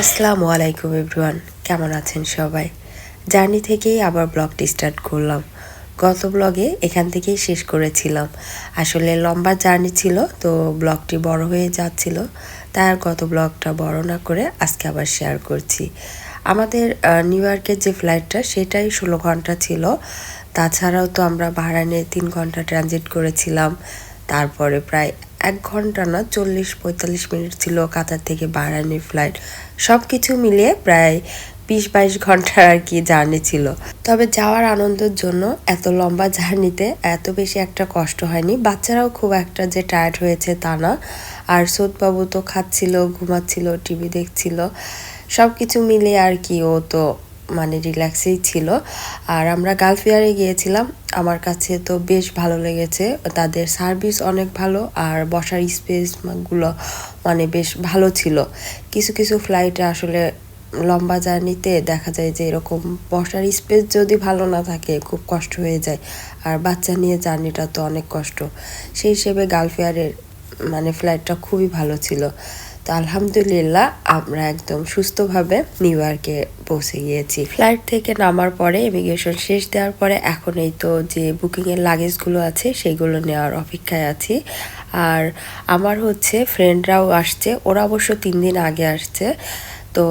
আসসালামু আলাইকুম এভরিওয়ান, কেমন আছেন সবাই? জার্নি থেকেই আবার ব্লগটি স্টার্ট করলাম। গত ব্লগে এখান থেকেই শেষ করেছিলাম। আসলে লম্বা জার্নি ছিল, তো ব্লগটি বড় হয়ে যাচ্ছিল, তাই আর গত ব্লগটা বড় না করে আজকে আবার শেয়ার করছি। আমাদের নিউ ইয়র্কের যে ফ্লাইটটা, সেটাই ষোলো ঘণ্টা ছিল। তাছাড়াও তো আমরা বাহরাইনে তিন ঘণ্টা ট্রানজিট করেছিলাম। তারপরে প্রায় এক ঘণ্টা না, চল্লিশ পঁয়তাল্লিশ মিনিট ছিল কাতার থেকে বাহরাইনের ফ্লাইট। সব কিছু মিলিয়ে প্রায় বিশ বাইশ ঘণ্টার আর কি জার্নি ছিল। তবে যাওয়ার আনন্দের জন্য এত লম্বা জার্নিতে এত বেশি একটা কষ্ট হয়নি। বাচ্চারাও খুব একটা যে টায়ার্ড হয়েছে তা না। আর সোদবাবু তো খাচ্ছিল, ঘুমাচ্ছিল টিভি দেখছিল। সব কিছু মিলিয়ে আর কি ও তো মানে রিল্যাক্সেই ছিল। আর আমরা গালফিয়ারে গিয়েছিলাম। আমার কাছে তো বেশ ভালো লেগেছে। তাদের সার্ভিস অনেক ভালো আর বসার স্পেসগুলো মানে বেশ ভালো ছিল। কিছু কিছু ফ্লাইটে আসলে লম্বা জার্নিতে দেখা যায় যে এরকম বসার স্পেস যদি ভালো না থাকে, খুব কষ্ট হয়ে যায়। আর বাচ্চা নিয়ে জার্নিটা তো অনেক কষ্ট। সেই হিসেবে গালফেয়ারের মানে ফ্লাইটটা খুবই ভালো ছিল। তো আলহামদুলিল্লাহ, আমরা একদম সুস্থভাবে নিউ ইয়র্কে পৌঁছে গিয়েছি। ফ্লাইট থেকে নামার পরে ইমিগ্রেশন শেষ দেওয়ার পরে, এখন এই তো যে বুকিংয়ের লাগেজগুলো আছে, সেগুলো নেওয়ার অপেক্ষায় আছি। আর আমার হচ্ছে ফ্রেন্ডরাও আসছে, ওরা অবশ্য তিন দিন আগে আসছে। তো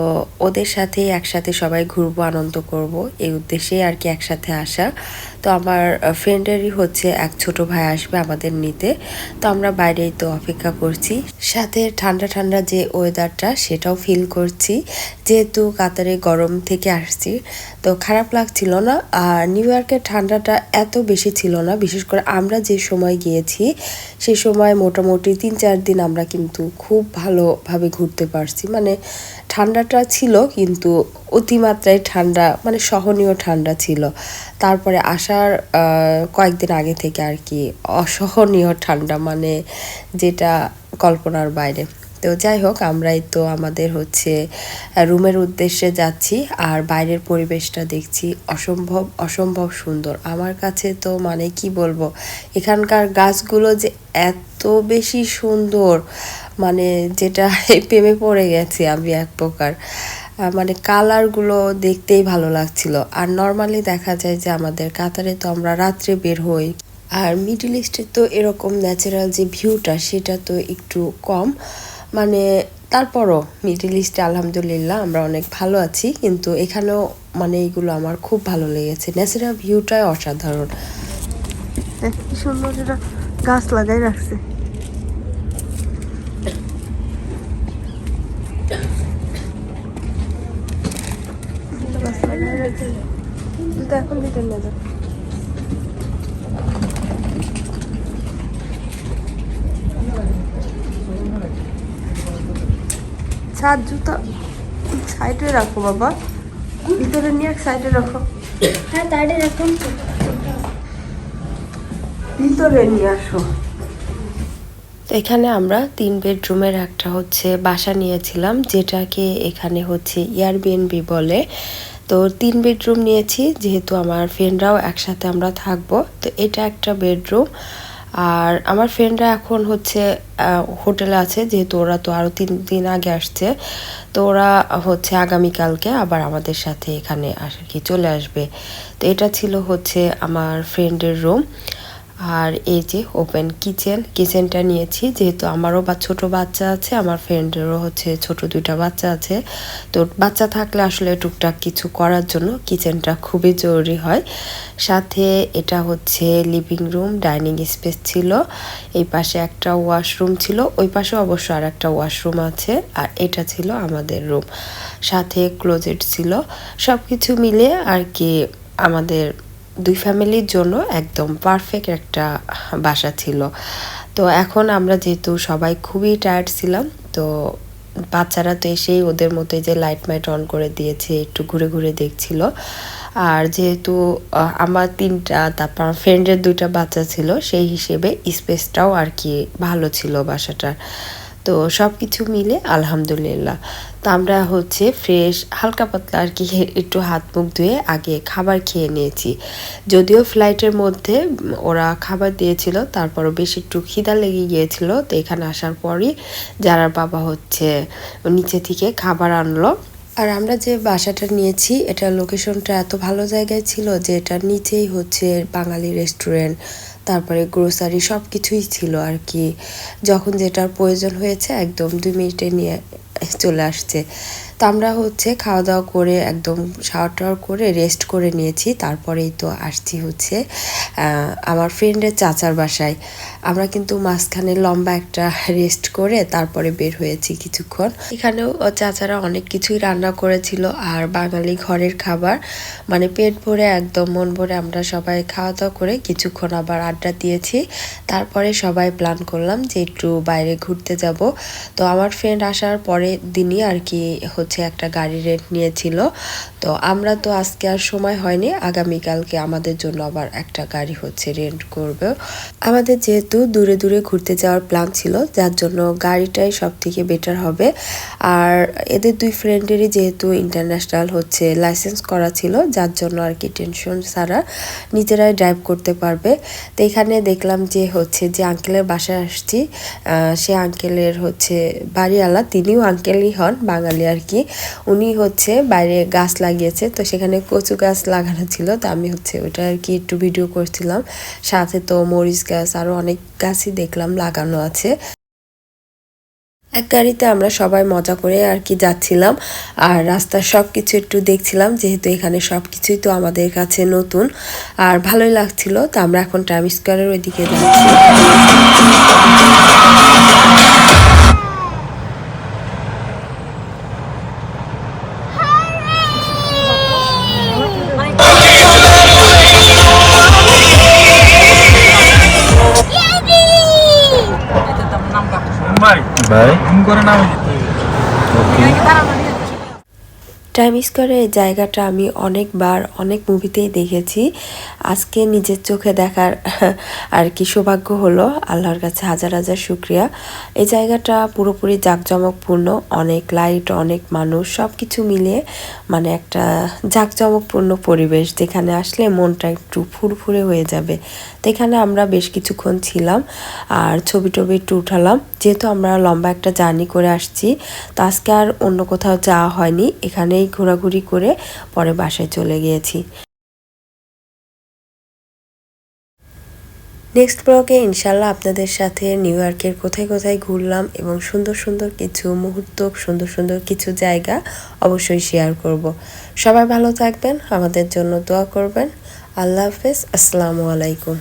ওদের সাথেই একসাথে সবাই ঘুরবো, আনন্দ করব। এই উদ্দেশ্যেই আর কি একসাথে আসা। তো আমার ফ্রেন্ডেরই হচ্ছে এক ছোট ভাই আসবে আমাদের নিতে। তো আমরা বাইরেই তো অপেক্ষা করছি। সাথে ঠান্ডা ঠান্ডা যে ওয়েদারটা সেটাও ফিল করছি। যেহেতু কাতারে গরম থেকে আসছি, তো খারাপ লাগছিল না। আর নিউ ইয়র্কের ঠান্ডাটা এত বেশি ছিল না, বিশেষ করে আমরা যে সময় গিয়েছি, সে সময় মোটামুটি তিন চার দিন আমরা কিন্তু খুব ভালোভাবে ঘুরতে পারছি। মানে ঠান্ডাটা ছিল, কিন্তু অতিমাত্রায় ঠান্ডা মানে সহনীয় ঠান্ডা ছিল। তারপরে আসার কয়েকদিন আগে থেকে আর কি অসহনীয় ঠান্ডা মানে যেটা কল্পনার বাইরে। তো যাই হোক, আমরাই তো আমাদের হচ্ছে রুমের উদ্দেশ্যে যাচ্ছি, আর বাইরের পরিবেশটা দেখছি অসম্ভব অসম্ভব সুন্দর। আমার কাছে তো মানে কি বলব, এখানকার গাছগুলো যে এত বেশি সুন্দর মানে যেটা প্রেমে পড়ে গেছি আমি এক প্রকার। মানে কালারগুলো দেখতেই ভালো লাগছিল। আর নর্মালি দেখা যায় যে আমাদের কাতারে তো আমরা রাত্রে বের হই। আর মিডল ইস্টে তো এরকম ন্যাচারাল যে ভিউটা সেটা তো একটু কম। মানে তারপরও মিডল ইস্টে আলহামদুলিল্লাহ আমরা অনেক ভালো আছি। কিন্তু এখানেও মানে এইগুলো আমার খুব ভালো লেগেছে। ন্যাচারাল ভিউটাই অসাধারণ। সুন্দর গাছ লাগাই রাখছে। এখন ভিতরে ছাদ জুতো সাইডে রাখো বাবা। ভিতরে নিয়ে এক সাইডে রাখো। হ্যাঁ এরকম তো ভিতরে নিয়ে আসো। তো এখানে আমরা তিন বেডরুমের একটা হচ্ছে বাসা নিয়েছিলাম যেটাকে এখানে হচ্ছে এয়ারবিএনবি বলে। তো তিন বেডরুম নিয়েছি, যেহেতু আমার ফ্রেন্ডরাও একসাথে আমরা থাকব। তো এটা একটা বেডরুম আর আমার ফ্রেন্ডরা এখন হচ্ছে হোটেলে আছে, যেহেতু ওরা তো আরও তিন দিন আগে আসছে। তো ওরা হচ্ছে আগামীকালকে আবার আমাদের সাথে এখানে আর কি চলে আসবে। তো এটা ছিল হচ্ছে আমার ফ্রেন্ডের রুম আর এই যে ওপেন কিচেন কিচেনটা নিয়েছি, যেহেতু আমারও বা, ছোট বাচ্চা আছে, আমার ফ্রেন্ডেরও হচ্ছে ছোট দুইটা বাচ্চা আছে। তো বাচ্চা থাকলে আসলে টুকটাক কিছু করার জন্য কিচেনটা খুবই জরুরি হয়। সাথে এটা হচ্ছে লিভিং রুম ডাইনিং স্পেস ছিল। এই পাশে একটা ওয়াশরুম ছিল, ওই পাশে অবশ্য আর একটা ওয়াশরুম আছে, আর এটা ছিল আমাদের রুম সাথে ক্লোজেট ছিল। সব কিছু মিলে আর কি আমাদের দুই ফ্যামিলির জন্য একদম পারফেক্ট একটা বাসা ছিল। তো এখন আমরা যেহেতু সবাই খুবই টায়ার্ড ছিলাম, তো বাচ্চারা তো এসেই ওদের মতো যে লাইট মাইট অন করে দিয়েছে, একটু ঘুরে ঘুরে দেখছিল। আর যেহেতু আমার তিনটা, তারপর ফ্রেন্ডের দুইটা বাচ্চা ছিল, সেই হিসেবে স্পেসটাও আর কি ভালো ছিল বাসাটার। তো সব কিছু মিলে আলহামদুলিল্লাহ। তো আমরা হচ্ছে ফ্রেশ হালকা পাতলা আর কি একটু হাত মুখ ধুয়ে আগে খাবার খেয়ে নিয়েছি। যদিও ফ্লাইটের মধ্যে ওরা খাবার দিয়েছিল, তারপরও বেশ একটু খিদা লেগে গিয়েছিল। তো এখানে আসার পরই যারা বাবা হচ্ছে নিচে থেকে খাবার আনলো। আর আমরা যে বাসাটা নিয়েছি এটা লোকেশনটা এত ভালো জায়গায় ছিল যে এটার নিচেই হচ্ছে বাঙালি রেস্টুরেন্ট তারপরে গ্রোসারি সব কিছুই ছিল আর কি। যখন যেটার প্রয়োজন হয়েছে একদম দুই মিনিটে নিয়ে চলে আসছে। তো আমরা হচ্ছে খাওয়া দাওয়া করে একদম শাওয়ার টাওয়ার করে রেস্ট করে নিয়েছি। তারপরেই তো আসছি হচ্ছে আমার ফ্রেন্ডের চাচার বাসায়। আমরা কিন্তু মাঝখানে লম্বা একটা রেস্ট করে তারপরে বের হয়েছি কিছুক্ষণ। এখানেও চাচারা অনেক কিছুই রান্না করেছিল আর বাঙালি ঘরের খাবার। মানে পেট ভরে একদম মন ভরে আমরা সবাই খাওয়া দাওয়া করে কিছুক্ষণ আবার আড্ডা দিয়েছি। তারপরে সবাই প্ল্যান করলাম যে একটু বাইরে ঘুরতে যাব। তো আমার ফ্রেন্ড আসার পরের দিনই আর কি হচ্ছে একটা গাড়ি রেন্ট নিয়েছিল। তো আমরা তো আজকে আর সময় হয়নি, আগামীকালকে আমাদের জন্য আবার একটা গাড়ি হচ্ছে রেন্ট করবে। আমাদের যেহেতু দূরে দূরে ঘুরতে যাওয়ার প্ল্যান ছিল, যার জন্য গাড়িটাই সব থেকে বেটার হবে। আর এদের দুই ফ্রেন্ডেরই যেহেতু ইন্টারন্যাশনাল হচ্ছে লাইসেন্স করা ছিল, যার জন্য আর কি টেনশন ছাড়া নিজেরাই ড্রাইভ করতে পারবে। তো এখানে দেখলাম যে হচ্ছে যে আঙ্কেলের বাসায় আসছি সে আঙ্কেলের হচ্ছে বাড়িওয়ালা, তিনিও আঙ্কেলই হন, বাঙালি আর কি। উনি হচ্ছে বাইরে গাছ লাগিয়েছে, তো সেখানে কচু গাছ লাগানো ছিল, তো আমি হচ্ছে ওটা আর কি একটু ভিডিও করছিলাম। সাথে তো মরিচ গাছ আরও অনেক গাছই দেখলাম লাগানো আছে। এক গাড়িতে আমরা সবাই মজা করে আর কি যাচ্ছিলাম, আর রাস্তার সব কিছু একটু দেখছিলাম, যেহেতু এখানে সব কিছুই তো আমাদের কাছে নতুন, আর ভালোই লাগছিল, তো আমরা এখন টাইম স্কোয়ারের ওইদিকে যাচ্ছি। ভাই ভাই ঘুম করে নামে যেতে টাইম স্কোয়ারের এই জায়গাটা আমি অনেকবার অনেক মুভিতেই দেখেছি। আজকে নিজের চোখে দেখার আর কি সৌভাগ্য হলো, আল্লাহর কাছে হাজার হাজার শুক্রিয়া। এই জায়গাটা পুরোপুরি জাঁকজমকপূর্ণ, অনেক লাইট অনেক মানুষ সব কিছু মিলিয়ে মানে একটা জাঁকজমকপূর্ণ পরিবেশ। যেখানে আসলে মনটা একটু ফুরফুরে হয়ে যাবে। তো এখানে আমরা বেশ কিছুক্ষণ ছিলাম আর ছবি টবি একটু উঠালাম। যেহেতু আমরা লম্বা একটা জার্নি করে আসছি, তো আজকে আর অন্য কোথাও যাওয়া হয়নি। এখানেই ঘোরাঘুরি করে পরে বাসায় চলে গিয়েছি। নেক্সট ব্লগে ইনশাল্লাহ আপনাদের সাথে নিউ ইয়র্কের কোথায় কোথায় ঘুরলাম এবং সুন্দর সুন্দর কিছু মুহূর্ত, সুন্দর সুন্দর কিছু জায়গা অবশ্যই শেয়ার করব। সবাই ভালো থাকবেন, আমাদের জন্য দোয়া করবেন। আল্লাহ হাফেজ, আসসালামু আলাইকুম।